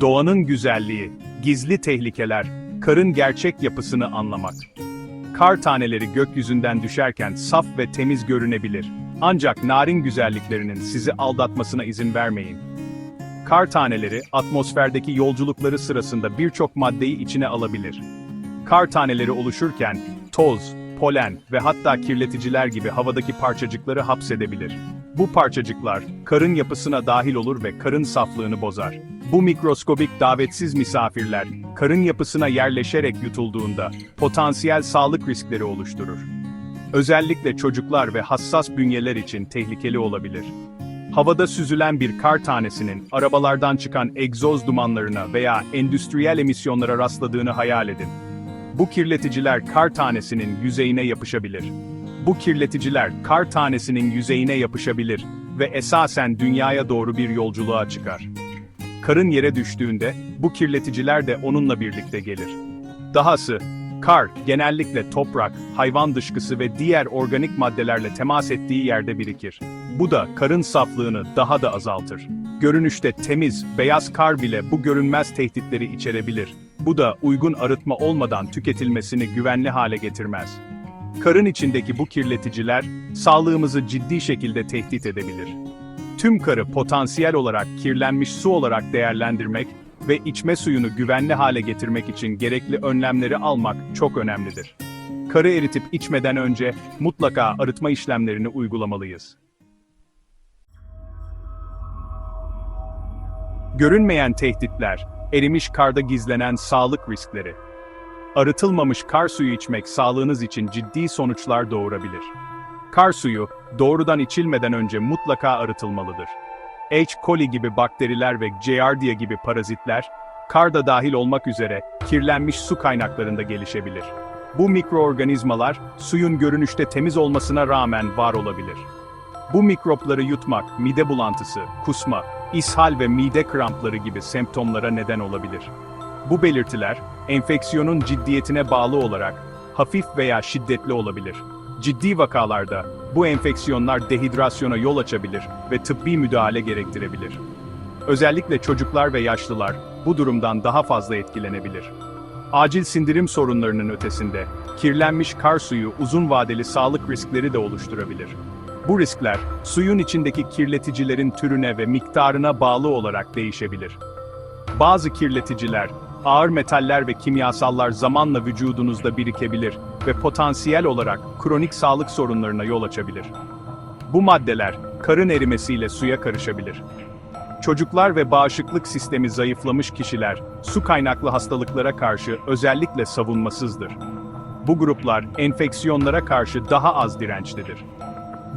Doğanın güzelliği, gizli tehlikeler, karın gerçek yapısını anlamak. Kar taneleri gökyüzünden düşerken saf ve temiz görünebilir. Ancak narin güzelliklerinin sizi aldatmasına izin vermeyin. Kar taneleri, atmosferdeki yolculukları sırasında birçok maddeyi içine alabilir. Kar taneleri oluşurken, toz, polen ve hatta kirleticiler gibi havadaki parçacıkları hapsedebilir. Bu parçacıklar, karın yapısına dahil olur ve karın saflığını bozar. Bu mikroskobik davetsiz misafirler, karın yapısına yerleşerek yutulduğunda, potansiyel sağlık riskleri oluşturur. Özellikle çocuklar ve hassas bünyeler için tehlikeli olabilir. Havada süzülen bir kar tanesinin arabalardan çıkan egzoz dumanlarına veya endüstriyel emisyonlara rastladığını hayal edin. Bu kirleticiler kar tanesinin yüzeyine yapışabilir. Bu kirleticiler kar tanesinin yüzeyine yapışabilir ve esasen dünyaya doğru bir yolculuğa çıkar. Karın yere düştüğünde bu kirleticiler de onunla birlikte gelir. Dahası, kar genellikle toprak, hayvan dışkısı ve diğer organik maddelerle temas ettiği yerde birikir. Bu da karın saflığını daha da azaltır. Görünüşte temiz, beyaz kar bile bu görünmez tehditleri içerebilir. Bu da uygun arıtma olmadan tüketilmesini güvenli hale getirmez. Karın içindeki bu kirleticiler, sağlığımızı ciddi şekilde tehdit edebilir. Tüm karı potansiyel olarak kirlenmiş su olarak değerlendirmek ve içme suyunu güvenli hale getirmek için gerekli önlemleri almak çok önemlidir. Karı eritip içmeden önce mutlaka arıtma işlemlerini uygulamalıyız. Görünmeyen tehditler, erimiş karda gizlenen sağlık riskleri. Arıtılmamış kar suyu içmek sağlığınız için ciddi sonuçlar doğurabilir. Kar suyu, doğrudan içilmeden önce mutlaka arıtılmalıdır. H. coli gibi bakteriler ve Giardia gibi parazitler, karda dahil olmak üzere kirlenmiş su kaynaklarında gelişebilir. Bu mikroorganizmalar, suyun görünüşte temiz olmasına rağmen var olabilir. Bu mikropları yutmak, mide bulantısı, kusma, ishal ve mide krampları gibi semptomlara neden olabilir. Bu belirtiler, enfeksiyonun ciddiyetine bağlı olarak hafif veya şiddetli olabilir. Ciddi vakalarda bu enfeksiyonlar dehidrasyona yol açabilir ve tıbbi müdahale gerektirebilir. Özellikle çocuklar ve yaşlılar bu durumdan daha fazla etkilenebilir. Acil sindirim sorunlarının ötesinde, kirlenmiş kar suyu uzun vadeli sağlık riskleri de oluşturabilir. Bu riskler, suyun içindeki kirleticilerin türüne ve miktarına bağlı olarak değişebilir. Bazı kirleticiler, ağır metaller ve kimyasallar zamanla vücudunuzda birikebilir ve potansiyel olarak kronik sağlık sorunlarına yol açabilir. Bu maddeler, karın erimesiyle suya karışabilir. Çocuklar ve bağışıklık sistemi zayıflamış kişiler, su kaynaklı hastalıklara karşı özellikle savunmasızdır. Bu gruplar, enfeksiyonlara karşı daha az dirençlidir.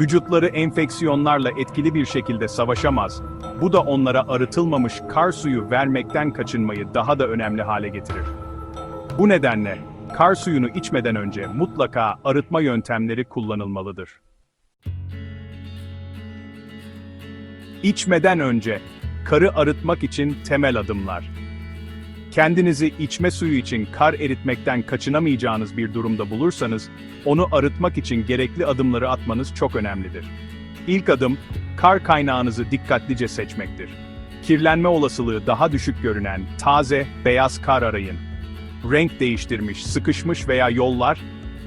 Vücutları enfeksiyonlarla etkili bir şekilde savaşamaz. Bu da onlara arıtılmamış kar suyu vermekten kaçınmayı daha da önemli hale getirir. Bu nedenle kar suyunu içmeden önce mutlaka arıtma yöntemleri kullanılmalıdır. İçmeden önce karı arıtmak için temel adımlar. Kendinizi içme suyu için kar eritmekten kaçınamayacağınız bir durumda bulursanız, onu arıtmak için gerekli adımları atmanız çok önemlidir. İlk adım, kar kaynağınızı dikkatlice seçmektir. Kirlenme olasılığı daha düşük görünen, taze, beyaz kar arayın. Renk değiştirmiş, sıkışmış veya yollar,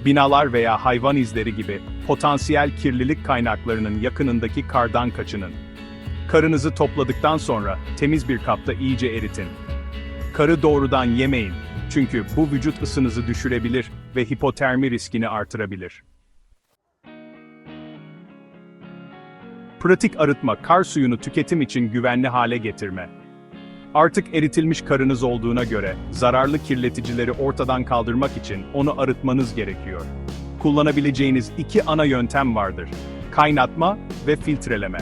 binalar veya hayvan izleri gibi potansiyel kirlilik kaynaklarının yakınındaki kardan kaçının. Karınızı topladıktan sonra temiz bir kapta iyice eritin. Karı doğrudan yemeyin. Çünkü bu vücut ısınızı düşürebilir ve hipotermi riskini artırabilir. Pratik arıtma kar suyunu tüketim için güvenli hale getirme. Artık eritilmiş karınız olduğuna göre zararlı kirleticileri ortadan kaldırmak için onu arıtmanız gerekiyor. Kullanabileceğiniz iki ana yöntem vardır. Kaynatma ve filtreleme.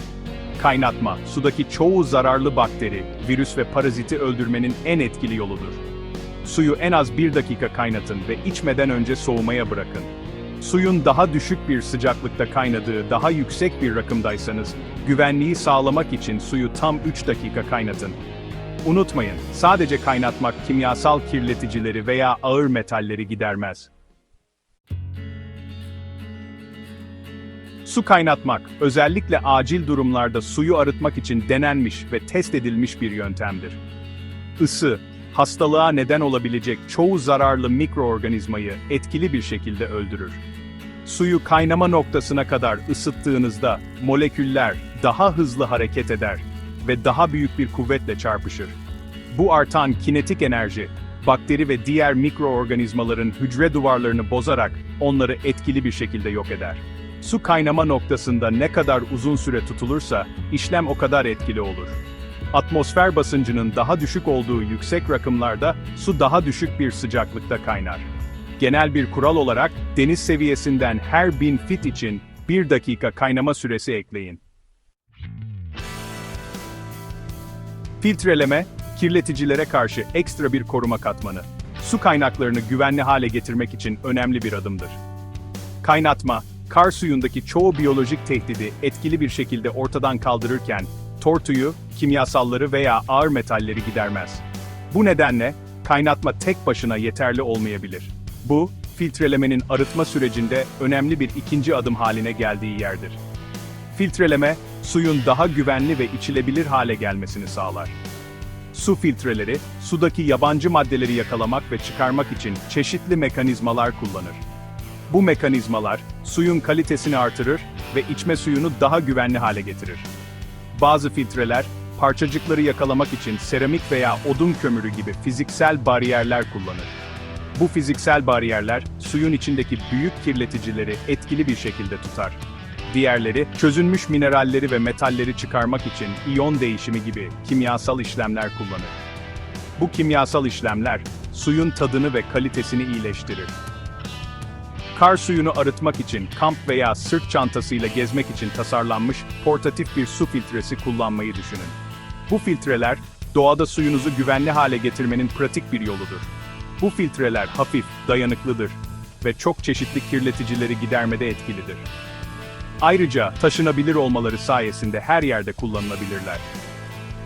Kaynatma, sudaki çoğu zararlı bakteri, virüs ve paraziti öldürmenin en etkili yoludur. Suyu en az bir dakika kaynatın ve içmeden önce soğumaya bırakın. Suyun daha düşük bir sıcaklıkta kaynadığı daha yüksek bir rakımdaysanız, güvenliği sağlamak için suyu tam 3 dakika kaynatın. Unutmayın, sadece kaynatmak kimyasal kirleticileri veya ağır metalleri gidermez. Su kaynatmak, özellikle acil durumlarda suyu arıtmak için denenmiş ve test edilmiş bir yöntemdir. Isı, hastalığa neden olabilecek çoğu zararlı mikroorganizmayı etkili bir şekilde öldürür. Suyu kaynama noktasına kadar ısıttığınızda moleküller daha hızlı hareket eder ve daha büyük bir kuvvetle çarpışır. Bu artan kinetik enerji, bakteri ve diğer mikroorganizmaların hücre duvarlarını bozarak onları etkili bir şekilde yok eder. Su kaynama noktasında ne kadar uzun süre tutulursa işlem o kadar etkili olur. Atmosfer basıncının daha düşük olduğu yüksek rakımlarda su daha düşük bir sıcaklıkta kaynar. Genel bir kural olarak deniz seviyesinden her 1000 fit için 1 dakika kaynama süresi ekleyin. Filtreleme, kirleticilere karşı ekstra bir koruma katmanı. Su kaynaklarını güvenli hale getirmek için önemli bir adımdır. Kaynatma, kar suyundaki çoğu biyolojik tehdidi etkili bir şekilde ortadan kaldırırken, tortuyu, kimyasalları veya ağır metalleri gidermez. Bu nedenle, kaynatma tek başına yeterli olmayabilir. Bu, filtrelemenin arıtma sürecinde önemli bir ikinci adım haline geldiği yerdir. Filtreleme, suyun daha güvenli ve içilebilir hale gelmesini sağlar. Su filtreleri, sudaki yabancı maddeleri yakalamak ve çıkarmak için çeşitli mekanizmalar kullanır. Bu mekanizmalar, suyun kalitesini artırır ve içme suyunu daha güvenli hale getirir. Bazı filtreler, parçacıkları yakalamak için seramik veya odun kömürü gibi fiziksel bariyerler kullanır. Bu fiziksel bariyerler, suyun içindeki büyük kirleticileri etkili bir şekilde tutar. Diğerleri, çözünmüş mineralleri ve metalleri çıkarmak için iyon değişimi gibi kimyasal işlemler kullanır. Bu kimyasal işlemler, suyun tadını ve kalitesini iyileştirir. Kar suyunu arıtmak için kamp veya sırt çantasıyla gezmek için tasarlanmış portatif bir su filtresi kullanmayı düşünün. Bu filtreler, doğada suyunuzu güvenli hale getirmenin pratik bir yoludur. Bu filtreler hafif, dayanıklıdır ve çok çeşitli kirleticileri gidermede etkilidir. Ayrıca taşınabilir olmaları sayesinde her yerde kullanılabilirler.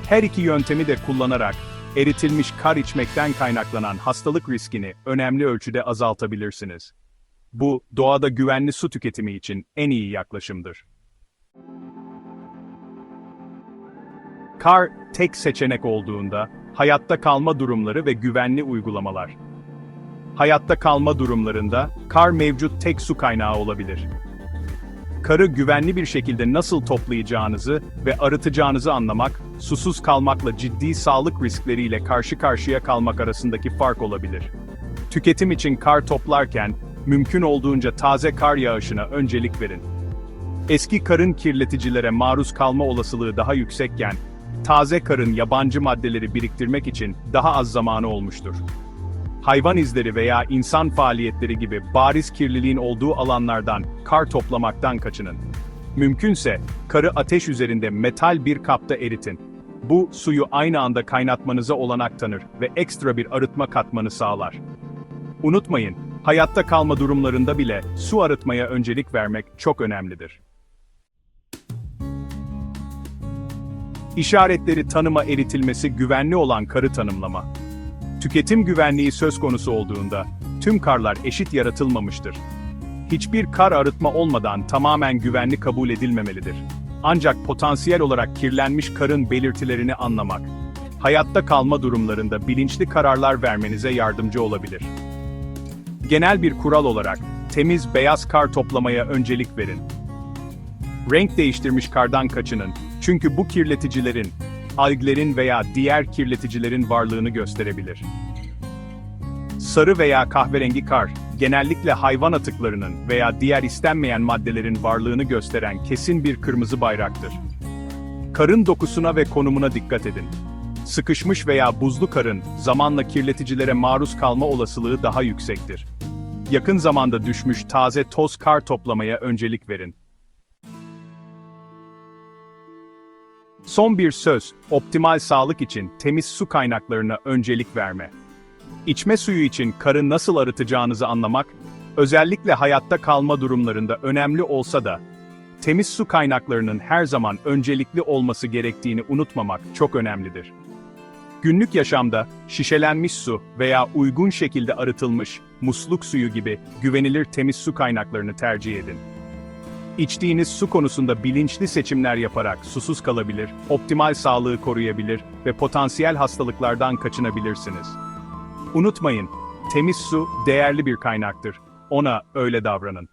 Her iki yöntemi de kullanarak eritilmiş kar içmekten kaynaklanan hastalık riskini önemli ölçüde azaltabilirsiniz. Bu, doğada güvenli su tüketimi için en iyi yaklaşımdır. Kar, tek seçenek olduğunda, hayatta kalma durumları ve güvenli uygulamalar. Hayatta kalma durumlarında, kar mevcut tek su kaynağı olabilir. Karı güvenli bir şekilde nasıl toplayacağınızı ve arıtacağınızı anlamak, susuz kalmakla ciddi sağlık riskleriyle karşı karşıya kalmak arasındaki fark olabilir. Tüketim için kar toplarken, mümkün olduğunca taze kar yağışına öncelik verin. Eski karın kirleticilere maruz kalma olasılığı daha yüksekken, taze karın yabancı maddeleri biriktirmek için daha az zamanı olmuştur. Hayvan izleri veya insan faaliyetleri gibi bariz kirliliğin olduğu alanlardan kar toplamaktan kaçının. Mümkünse, karı ateş üzerinde metal bir kapta eritin. Bu, suyu aynı anda kaynatmanıza olanak tanır ve ekstra bir arıtma katmanı sağlar. Unutmayın, hayatta kalma durumlarında bile su arıtmaya öncelik vermek çok önemlidir. İşaretleri tanıma eritilmesi güvenli olan karı tanımlama. Tüketim güvenliği söz konusu olduğunda, tüm karlar eşit yaratılmamıştır. Hiçbir kar arıtma olmadan tamamen güvenli kabul edilmemelidir. Ancak potansiyel olarak kirlenmiş karın belirtilerini anlamak, hayatta kalma durumlarında bilinçli kararlar vermenize yardımcı olabilir. Genel bir kural olarak, temiz beyaz kar toplamaya öncelik verin. Renk değiştirmiş kardan kaçının, çünkü bu kirleticilerin, alglerin veya diğer kirleticilerin varlığını gösterebilir. Sarı veya kahverengi kar, genellikle hayvan atıklarının veya diğer istenmeyen maddelerin varlığını gösteren kesin bir kırmızı bayraktır. Karın dokusuna ve konumuna dikkat edin. Sıkışmış veya buzlu karın, zamanla kirleticilere maruz kalma olasılığı daha yüksektir. Yakın zamanda düşmüş taze toz kar toplamaya öncelik verin. Son bir söz, optimal sağlık için temiz su kaynaklarına öncelik verme. İçme suyu için karı nasıl arıtacağınızı anlamak, özellikle hayatta kalma durumlarında önemli olsa da, temiz su kaynaklarının her zaman öncelikli olması gerektiğini unutmamak çok önemlidir. Günlük yaşamda şişelenmiş su veya uygun şekilde arıtılmış musluk suyu gibi güvenilir temiz su kaynaklarını tercih edin. İçtiğiniz su konusunda bilinçli seçimler yaparak susuz kalabilir, optimal sağlığı koruyabilir ve potansiyel hastalıklardan kaçınabilirsiniz. Unutmayın, temiz su değerli bir kaynaktır. Ona öyle davranın.